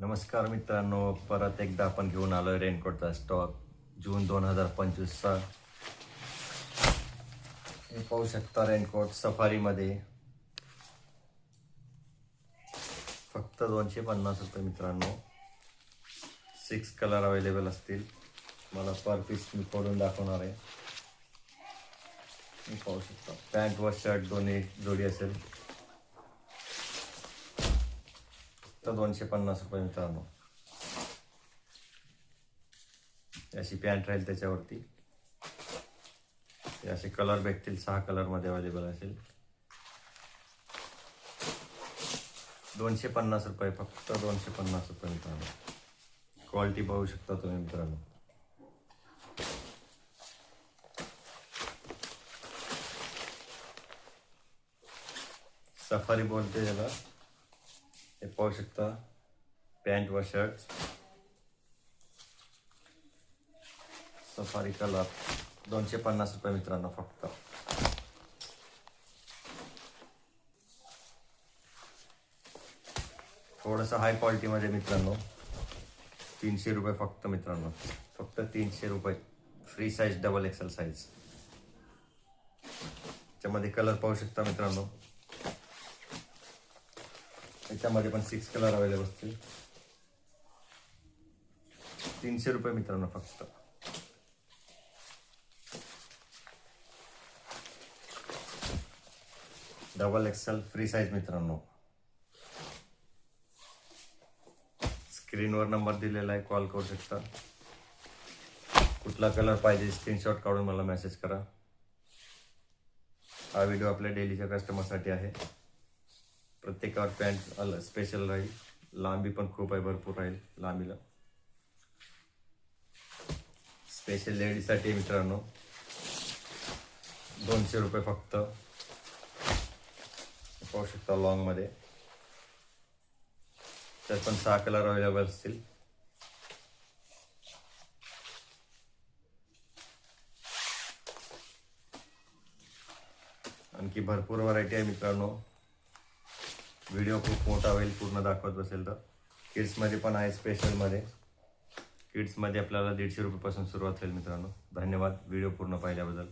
नमस्कार मित्रांनो परत एकदा आपण घेऊन आलो रेनकोटचा स्टॉक जून दोन हजार पंचवीसचा. हे पाहू शकता रेनकोट सफारीमध्ये. फक्त दोनशे पन्नास रुपये मित्रांनो. सिक्स कलर अवेलेबल असतील. मला पर पीस मी खोलून दाखवणार आहे. मी पाहू शकता. पॅन्ट व शर्ट दोन्ही जोडी असेल. फक्त दोनशे पन्नास रुपये मित्रांनो. अशी पॅन्ट राहील त्याच्यावरती. असे कलर भेटतील सहा कलरमध्ये अवेलेबल असेल. दोनशे पन्नास रुपये फक्त दोनशे पन्नास रुपये मित्रांनो. क्वालिटी पाहू शकता तुम्ही मित्रांनो. सफारी बोलते ज्याला हे पाहू शकता पॅन्ट व शर्ट. सफारी कलर दोनशे पन्नास रुपये मित्रांनो फक्त. थोडंसं हाय क्वालिटीमध्ये मित्रांनो तीनशे रुपये फक्त मित्रांनो. फक्त तीनशे रुपये. Free size double XL size त्यामध्ये कलर पाहू शकता मित्रांनो. याच्यामध्ये पण सिक्स कलर अवेलेबल असतील. तीनशे रुपये मित्रांनो फक्त. डबल एक्सेल फ्री साईज मित्रांनो. स्क्रीनवर नंबर दिलेला आहे कॉल करू शकता. कुठला कलर पाहिजे स्क्रीनशॉट काढून मला मेसेज करा. हा व्हिडिओ आपल्या डेलीच्या कस्टमरसाठी आहे. प्रत्येकावर पॅन्ट अल स्पेशल राहील. लांबी पण खूप आहे भरपूर राहील लांबीला. स्पेशल लेडीजसाठी मित्रांनो. दोनशे रुपये फक्त. पाहू शकता लॉंगमध्ये त्यात पण सहा कलर अवेलेबल असतील. आणखी भरपूर व्हरायटी आहे मित्रांनो. व्हिडिओ खूप मोठा होईल पूर्ण दाखवत बसेल तर. किड्समध्ये पण आहे स्पेशलमध्ये किड्समध्ये आपल्याला दीडशे रुपयेपासून सुरुवात होईल मित्रांनो. धन्यवाद. व्हिडिओ पूर्ण पाहिल्याबद्दल.